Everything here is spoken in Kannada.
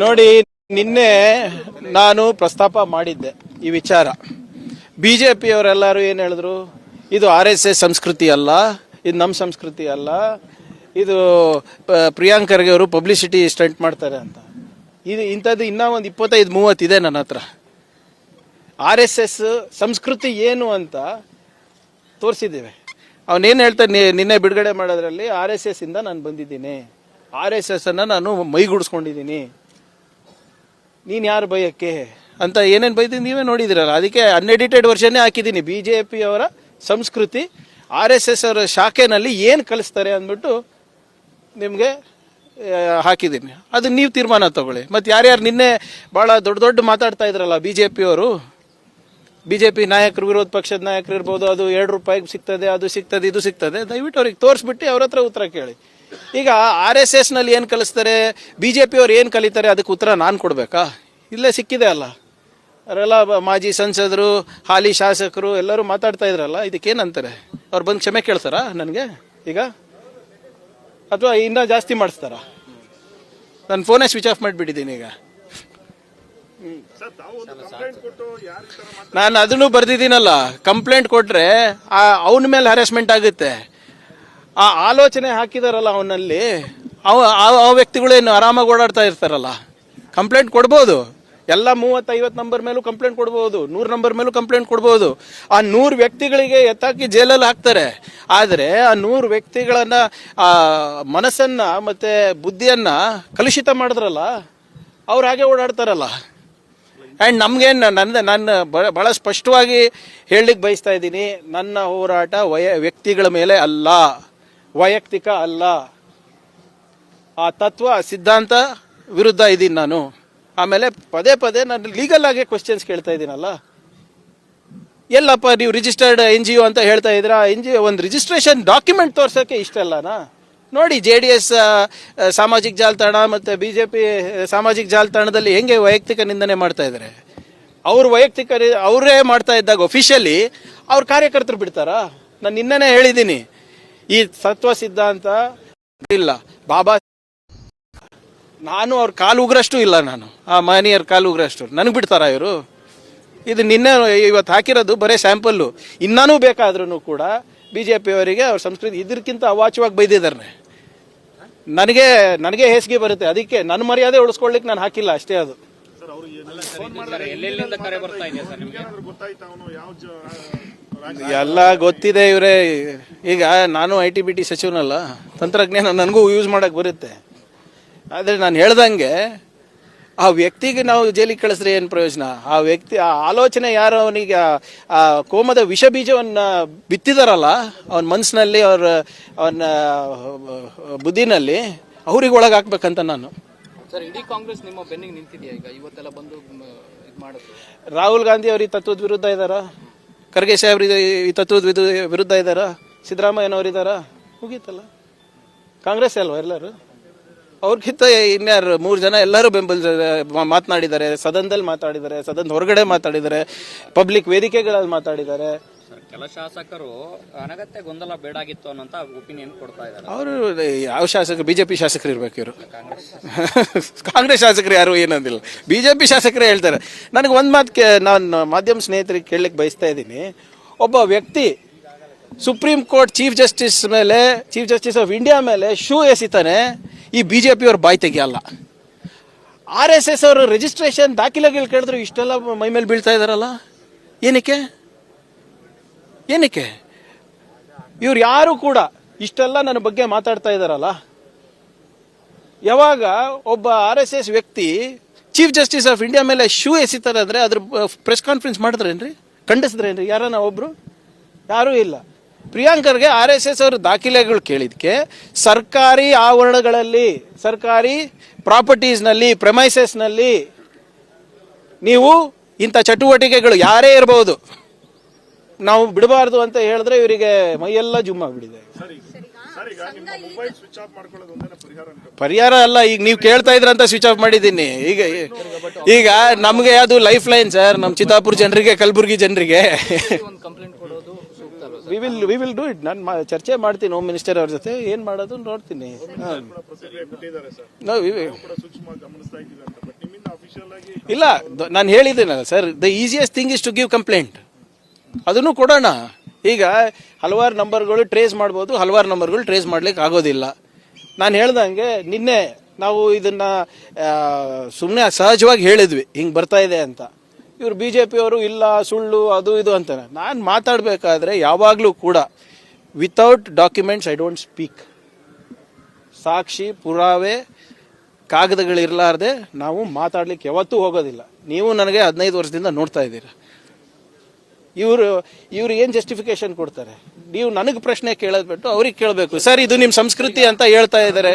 ನೋಡಿ, ನಿನ್ನೆ ನಾನು ಪ್ರಸ್ತಾಪ ಮಾಡಿದ್ದೆ ಈ ವಿಚಾರ. ಬಿ ಜೆ ಏನು ಹೇಳಿದ್ರು? ಇದು ಆರ್ ಎಸ್ ಎಸ್ ಸಂಸ್ಕೃತಿ ಅಲ್ಲ, ಇದು ನಮ್ಮ ಸಂಸ್ಕೃತಿ ಅಲ್ಲ, ಇದು ಪ್ರಿಯಾಂಕರ್ಗೆ ಅವರು ಪಬ್ಲಿಸಿಟಿ ಸ್ಟಂಟ್ ಮಾಡ್ತಾರೆ ಅಂತ. ಇದು ಇಂಥದ್ದು ಇನ್ನೂ ಒಂದು ಇಪ್ಪತ್ತೈದು ಮೂವತ್ತಿದೆ ನನ್ನ ಹತ್ರ. ಆರ್ ಎಸ್ ಎಸ್ ಸಂಸ್ಕೃತಿ ಏನು ಅಂತ ತೋರಿಸಿದ್ದೇವೆ. ಅವನೇನು ಹೇಳ್ತಾನೆ ನಿನ್ನೆ ಬಿಡುಗಡೆ ಮಾಡೋದ್ರಲ್ಲಿ ಆರ್ ಎಸ್ ಎಸ್ ಇಂದ ನಾನು ಬಂದಿದ್ದೀನಿ. ಆರ್ ಎಸ್ ಎಸ್ ಅನ್ನ ನಾನು ಮೈಗೂಡಿಸ್ಕೊಂಡಿದ್ದೀನಿ. ನೀನು ಯಾರು ಬೈಯಕ್ಕೆ ಅಂತ ಏನೇನು ಬೈದಿದ್ದು ನೀವೇ ನೋಡಿದಿರಲ್ಲ. ಅದಕ್ಕೆ ಅನ್ಎಡಿಟೆಡ್ ವರ್ಷನ್ನೇ ಹಾಕಿದ್ದೀನಿ. ಬಿ ಜೆ ಅವರ ಸಂಸ್ಕೃತಿ ಆರ್ ಎಸ್ ಎಸ್ ಅವರ ಶಾಖೆನಲ್ಲಿ ಏನು ಕಲಿಸ್ತಾರೆ ಅಂದ್ಬಿಟ್ಟು ನಿಮಗೆ ಹಾಕಿದ್ದೀನಿ. ಅದು ನೀವು ತೀರ್ಮಾನ ತಗೊಳ್ಳಿ. ಮತ್ತು ಯಾರ್ಯಾರು ನಿನ್ನೆ ಭಾಳ ದೊಡ್ಡ ದೊಡ್ಡ ಮಾತಾಡ್ತಾ ಇದ್ರಲ್ಲ ಬಿ ಜೆ ಪಿಯವರು ಬಿ ಜೆ ಪಿ ನಾಯಕರು, ವಿರೋಧ ಪಕ್ಷದ ನಾಯಕರು ಇರ್ಬೋದು, ಅದು ಎರಡು ರೂಪಾಯಿಗೆ ಸಿಗ್ತದೆ, ಅದು ಸಿಗ್ತದೆ, ಇದು ಸಿಗ್ತದೆ. ದಯವಿಟ್ಟು ಅವ್ರಿಗೆ ತೋರಿಸ್ಬಿಟ್ಟು ಅವ್ರ ಹತ್ರ ಉತ್ತರ ಕೇಳಿ. ಈಗ ಆರ್ ಎಸ್ ಎಸ್ನಲ್ಲಿ ಏನು ಕಲಿಸ್ತಾರೆ ಬಿ ಜೆ ಏನು ಕಲಿತಾರೆ, ಅದಕ್ಕೆ ಉತ್ತರ ನಾನು ಕೊಡಬೇಕಾ? ಇಲ್ಲೇ ಸಿಕ್ಕಿದೆ ಅಲ್ಲ. ಅವರೆಲ್ಲ ಮಾಜಿ ಸಂಸದರು, ಹಾಲಿ ಶಾಸಕರು, ಎಲ್ಲರೂ ಮಾತಾಡ್ತಾ ಇದ್ರಲ್ಲ ಇದಕ್ಕೇನಂತಾರೆ ಅವ್ರು ಬಂದು ಕ್ಷಮೆ ಕೇಳ್ತಾರಾ ನನಗೆ? ಈಗ? ಅಥವಾ ಇನ್ನೂ ಜಾಸ್ತಿ ಮಾಡಿಸ್ತಾರಾ? ನಾನು ಫೋನೇ ಸ್ವಿಚ್ ಆಫ್ ಮಾಡಿಬಿಟ್ಟಿದ್ದೀನಿ ಈಗ. ನಾನು ಅದನ್ನು ಬರ್ದಿದ್ದೀನಲ್ಲ ಕಂಪ್ಲೇಂಟ್ ಕೊಟ್ರೆ ಅವನ ಮೇಲೆ ಹರಾಸ್ಮೆಂಟ್ ಆಗುತ್ತೆ. ಆ ಆಲೋಚನೆ ಹಾಕಿದಾರಲ್ಲ ಅವನಲ್ಲಿ, ಅವ, ಆ- ಆ ವ್ಯಕ್ತಿಗಳೇನು ಆರಾಮಾಗಿ ಓಡಾಡ್ತಾ ಇರ್ತಾರಲ್ಲ ಕಂಪ್ಲೇಂಟ್ ಕೊಡ್ಬೋದು. ಎಲ್ಲ ಮೂವತ್ತೈವತ್ತು ನಂಬರ್ ಮೇಲೂ ಕಂಪ್ಲೇಂಟ್ ಕೊಡ್ಬೋದು, ನೂರು ನಂಬರ್ ಮೇಲೂ ಕಂಪ್ಲೇಂಟ್ ಕೊಡ್ಬೋದು. ಆ ನೂರು ವ್ಯಕ್ತಿಗಳಿಗೆ ಎತ್ತಾಕಿ ಜೈಲಲ್ಲಿ ಹಾಕ್ತಾರೆ. ಆದರೆ ಆ ನೂರು ವ್ಯಕ್ತಿಗಳನ್ನ, ಆ, ಮನಸ್ಸನ್ನು ಮತ್ತೆ ಬುದ್ಧಿಯನ್ನ ಕಲುಷಿತ ಮಾಡಿದ್ರಲ್ಲ, ಅವ್ರು ಹಾಗೆ ಓಡಾಡ್ತಾರಲ್ಲ. ಆ್ಯಂಡ್ ನಮಗೇನು ನನ್ನ ನನ್ನ ಭಾಳ ಸ್ಪಷ್ಟವಾಗಿ ಹೇಳಲಿಕ್ಕೆ ಬಯಸ್ತಾ ಇದ್ದೀನಿ. ನನ್ನ ಹೋರಾಟ ವಯ ವ್ಯಕ್ತಿಗಳ ಮೇಲೆ ಅಲ್ಲ. ವೈಯಕ್ತಿಕ ಅಲ್ಲ. ಆ ತತ್ವ, ಸಿದ್ಧಾಂತ ವಿರುದ್ಧ ಇದ್ದೀನಿ ನಾನು. ಆಮೇಲೆ ಪದೇ ಪದೇ ನಾನು ಲೀಗಲ್ ಆಗಿ ಕ್ವಶನ್ಸ್ ಕೇಳ್ತಾ ಇದ್ದೀನಲ್ಲ. ಎಲ್ಲಪ್ಪ, ನೀವು ರಿಜಿಸ್ಟರ್ಡ್ ಎನ್ ಜಿ ಒ ಅಂತ ಹೇಳ್ತಾ ಇದ್ದೀರಾ? ಎನ್ ಜಿ ಒಂದು ರಿಜಿಸ್ಟ್ರೇಷನ್ ಡಾಕ್ಯುಮೆಂಟ್ ತೋರ್ಸೋಕ್ಕೆ ಇಷ್ಟ ಅಲ್ಲನಾ ನೋಡಿ ಜೆ ಡಿ ಎಸ್ ಸಾಮಾಜಿಕ ಜಾಲತಾಣ ಮತ್ತು ಬಿ ಜೆ ಪಿ ಸಾಮಾಜಿಕ ಜಾಲತಾಣದಲ್ಲಿ ಹೆಂಗೆ ವೈಯಕ್ತಿಕ ನಿಂದನೆ ಮಾಡ್ತಾ ಇದ್ದಾರೆ ಅವ್ರ ವೈಯಕ್ತಿಕ ಅವರೇ ಮಾಡ್ತಾ ಇದ್ದಾಗ ಒಫಿಷಿಯಲಿ ಅವ್ರ ಕಾರ್ಯಕರ್ತರು ಬಿಡ್ತಾರಾ? ನಾನು ನಿನ್ನೆ ಹೇಳಿದ್ದೀನಿ ಈ ಸತ್ವ ಸಿದ್ಧಾಂತ ಇಲ್ಲ. ಬಾಬಾ ನಾನು ಅವ್ರ ಕಾಲು ಉಗ್ರಷ್ಟು ಇಲ್ಲ ನಾನು. ಆ ಮಹನೀಯರ ಕಾಲು ಉಗ್ರಷ್ಟು. ನನಗೆ ಬಿಡ್ತಾರಾ ಇವರು? ಇದು ನಿನ್ನೆ ಇವತ್ತು ಹಾಕಿರೋದು ಬರೀ ಸ್ಯಾಂಪಲ್ಲು. ಇನ್ನೂ ಬೇಕಾದ್ರೂ ಕೂಡ ಬಿ ಜೆ ಪಿಯವರಿಗೆ ಅವ್ರ ಸಂಸ್ಕೃತಿ ಇದಕ್ಕಿಂತ ಅವಾಚ್ಯವಾಗಿ ಬೈದಿದ್ದಾರೆ ನನಗೆ ನನಗೆ ಹೇಸಿಗೆ ಬರುತ್ತೆ. ಅದಕ್ಕೆ ನನ್ನ ಮರ್ಯಾದೆ ಉಳಿಸ್ಕೊಳ್ಳಿಕ್ಕೆ ನಾನು ಹಾಕಿಲ್ಲ ಅಷ್ಟೇ ಅದು. ಎಲ್ಲೆಲ್ಲಿಂದ ಕರೆ ಬರ್ತಾ ಇದೆಯಾ ಸರ್ ನಿಮ್ಗೆ? ಎಲ್ಲ ಗೊತ್ತಿದೆ ಇವರೇ. ಈಗ ನಾನು ಐ ಟಿ ಬಿ ಟಿ ಸಚಿವನಲ್ಲ. ತಂತ್ರಜ್ಞಾನ ನನಗೂ ಯೂಸ್ ಮಾಡಕ್ಕೆ ಬರುತ್ತೆ. ಆದರೆ ನಾನು ಹೇಳ್ದಂಗೆ ಆ ವ್ಯಕ್ತಿಗೆ ನಾವು ಜೈಲಿಗೆ ಕಳಿಸ್ರೆ ಏನು ಪ್ರಯೋಜನ? ಆ ವ್ಯಕ್ತಿ ಆ ಆಲೋಚನೆ ಯಾರು ಅವನಿಗೆ ಆ- ಕೋಮದ ವಿಷ ಬೀಜವನ್ನು ಬಿತ್ತಿದಾರಲ್ಲ ಅವನ ಮನಸ್ಸಿನಲ್ಲಿ ಅವ್ರ ಅವನ ಬುದ್ಧಿನಲ್ಲಿ ಅವ್ರಿಗೆ ಒಳಗೆ ಹಾಕ್ಬೇಕಂತ ನಾನು. ಸರ್ ಇಡೀ ಕಾಂಗ್ರೆಸ್ ನಿಮ್ಮ ಬೆನ್ನಿಗೆ ನಿಂತಿದೆಯಾ ಈಗ? ಇವತ್ತೆಲ್ಲ ಬಂದು ಇದು ಮಾಡೋದು? ರಾಹುಲ್ ಗಾಂಧಿ ಅವರು ಈ ತತ್ವದ ವಿರುದ್ಧ ಇದ್ದಾರಾ ಖರ್ಗೆ ಸಾಹೇಬ್ರು ಈ ತತ್ವದ ವಿರು- ವಿರುದ್ಧ ಇದ್ದಾರಾ ಸಿದ್ದರಾಮಯ್ಯನವರು ಇದ್ದಾರಾ ಮುಗೀತಲ್ಲ? ಕಾಂಗ್ರೆಸ್ ಅಲ್ವಾ ಎಲ್ಲರೂ? ಅವ್ರಿಗಿಂತ ಇನ್ಯಾರು ಮೂರು ಜನ ಎಲ್ಲರೂ ಬೆಂಬಲ ಮಾತನಾಡಿದ್ದಾರೆ. ಸದನದಲ್ಲಿ ಮಾತಾಡಿದ್ದಾರೆ ಸದನ ಹೊರಗಡೆ ಮಾತಾಡಿದ್ದಾರೆ ಪಬ್ಲಿಕ್ ವೇದಿಕೆಗಳಲ್ಲಿ ಮಾತಾಡಿದ್ದಾರೆ ಕೆಲ ಶಾಸಕರು ಅನಗತ್ಯ ಗೊಂದಲ ಬೇಡಾಗಿತ್ತು ಅನ್ನೋಂತ ಒಪಿನಿಯನ್ ಕೊಡ್ತಾ ಇದ್ದಾರೆ. ಅವರು ಯಾವ ಶಾಸಕರು ಬಿಜೆಪಿ ಶಾಸಕರು ಇರ್ಬೇಕು ಇವರು. ಕಾಂಗ್ರೆಸ್ ಶಾಸಕರು ಯಾರು ಏನಂದಿಲ್ಲ. ಬಿಜೆಪಿ ಶಾಸಕರೇ ಹೇಳ್ತಾರೆ. ನನಗೆ ಒಂದು ಮಾತು ಕೇ ನಾನು ಮಾಧ್ಯಮ ಸ್ನೇಹಿತರಿಗೆ ಕೇಳಲಿಕ್ಕೆ ಬಯಸ್ತಾ ಇದ್ದೀನಿ. ಒಬ್ಬ ವ್ಯಕ್ತಿ ಸುಪ್ರೀಂ ಕೋರ್ಟ್ ಚೀಫ್ ಜಸ್ಟಿಸ್ ಮೇಲೆ ಚೀಫ್ ಜಸ್ಟಿಸ್ ಆಫ್ ಇಂಡಿಯಾ ಮೇಲೆ ಶೂ ಎಸಿತಾನೆ, ಈ ಬಿ ಜೆ ಪಿಯವ್ರ ಬಾಯಿ ತೆಗಿಯಲ್ಲ. ಆರ್ ಎಸ್ ಎಸ್ ಅವರು ರಿಜಿಸ್ಟ್ರೇಷನ್ ದಾಖಲೆಗಳು ಕೇಳಿದ್ರು ಇಷ್ಟೆಲ್ಲ ಮೈ ಮೇಲೆ ಬೀಳ್ತಾ ಇದ್ದಾರಲ್ಲ ಏನಕ್ಕೆ? ಏನಕ್ಕೆ? ಇವ್ರು ಯಾರು ಕೂಡ ಇಷ್ಟೆಲ್ಲ ನನ್ನ ಬಗ್ಗೆ ಮಾತಾಡ್ತಾ ಇದ್ದಾರಲ್ಲ ಯಾವಾಗ ಒಬ್ಬ ಆರ್ ಎಸ್ ಎಸ್ ವ್ಯಕ್ತಿ ಚೀಫ್ ಜಸ್ಟಿಸ್ ಆಫ್ ಇಂಡಿಯಾ ಮೇಲೆ ಶೂ ಎಸಿತಾರೆ ಅಂದ್ರೆ ಅದ್ರ ಪ್ರೆಸ್ ಕಾನ್ಫರೆನ್ಸ್ ಮಾಡಿದ್ರೇನ್ರಿ? ಖಂಡಿಸಿದ್ರೇನ್ರಿ? ಯಾರನ್ನ ಒಬ್ರು? ಯಾರೂ ಇಲ್ಲ. ಪ್ರಿಯಾಂಕರ್ಗೆ ಆರ್ ಎಸ್ ಎಸ್ ಅವರು ದಾಖಲೆಗಳು ಕೇಳಿದ್ಕೆ, ಸರ್ಕಾರಿ ಆವರಣಗಳಲ್ಲಿ, ಸರ್ಕಾರಿ ಪ್ರಾಪರ್ಟೀಸ್ನಲ್ಲಿ ಪ್ರಮೈಸಸ್ನಲ್ಲಿ ನೀವು ಇಂಥ ಚಟುವಟಿಕೆಗಳು ಯಾರೇ ಇರಬಹುದು ನಾವು ಬಿಡಬಾರ್ದು ಅಂತ ಹೇಳಿದ್ರೆ ಇವರಿಗೆ ಮೈಯೆಲ್ಲ ಜುಮ್ ಆಗ್ಬಿಟ್ಟಿದೆ ಪರಿಹಾರ ಅಲ್ಲ, ಈಗ ನೀವು ಕೇಳ್ತಾ ಇದ್ರಂತ ಸ್ವಿಚ್ ಆಫ್ ಮಾಡಿದ್ದೀನಿ. ಈಗ ಈಗ ನಮಗೆ ಅದು ಲೈಫ್ ಲೈನ್ ಸರ್ ನಮ್ಮ ಚಿತ್ತಾಪುರ ಜನರಿಗೆ, ಕಲಬುರಗಿ ಜನರಿಗೆ ಒಂದು ಕಂಪ್ಲೇಂಟ್ ಕೊಡೋದು ಸೂಕ್ತ ಅಲ್ವಾ we will we will do it ನಾನು ಚರ್ಚೆ ಮಾಡ್ತೀನಿ ಹೋಮ್ ಮಿನಿಸ್ಟರ್ ಅವ್ರ ಜೊತೆ. ಏನು ಮಾಡೋದು ನೋಡ್ತೀನಿ. ಇಲ್ಲ ನಾನು ಹೇಳಿದ್ದೀನಲ್ಲ sir the easiest thing is to give complaint ಅದನ್ನು ಕೊಡೋಣ. ಈಗ ಹಲವಾರು ನಂಬರ್ಗಳು ಟ್ರೇಸ್ ಮಾಡ್ಬೋದು ಹಲವಾರು ನಂಬರ್ಗಳು ಟ್ರೇಸ್ ಮಾಡ್ಲಿಕ್ಕೆ ಆಗೋದಿಲ್ಲ. ನಾನು ಹೇಳ್ದಂಗೆ ನಿನ್ನೆ ನಾವು ಇದನ್ನ ಸುಮ್ಮನೆ ಸಹಜವಾಗಿ ಹೇಳಿದ್ವಿ. ಹಿಂಗೆ ಬರ್ತಾ ಇದೆ ಅಂತ. ಇವರು ಬಿ ಜೆ ಪಿಯವರು ಇಲ್ಲ, ಸುಳ್ಳು, ಅದು ಇದು ಅಂತಾನೆ. ನಾನು ಮಾತಾಡಬೇಕಾದ್ರೆ ಯಾವಾಗಲೂ ಕೂಡ without documents I don't speak ಸಾಕ್ಷಿ, ಪುರಾವೆ, ಕಾಗದಗಳಿರಲಾರ್ದೆ ನಾವು ಮಾತಾಡ್ಲಿಕ್ಕೆ ಯಾವತ್ತೂ ಹೋಗೋದಿಲ್ಲ. ನೀವು ನನಗೆ ಹದಿನೈದು ವರ್ಷದಿಂದ ನೋಡ್ತಾ ಇದ್ದೀರ. ಇವರು, ಇವ್ರು ಏನು ಜಸ್ಟಿಫಿಕೇಶನ್ ಕೊಡ್ತಾರೆ? ನೀವು ನನಗೆ ಪ್ರಶ್ನೆ ಕೇಳೋದು ಬಿಟ್ಟು ಅವ್ರಿಗೆ ಕೇಳಬೇಕು. ಸರ್, ಇದು ನಿಮ್ಮ ಸಂಸ್ಕೃತಿ ಅಂತ ಹೇಳ್ತಾ ಇದ್ದಾರೆ.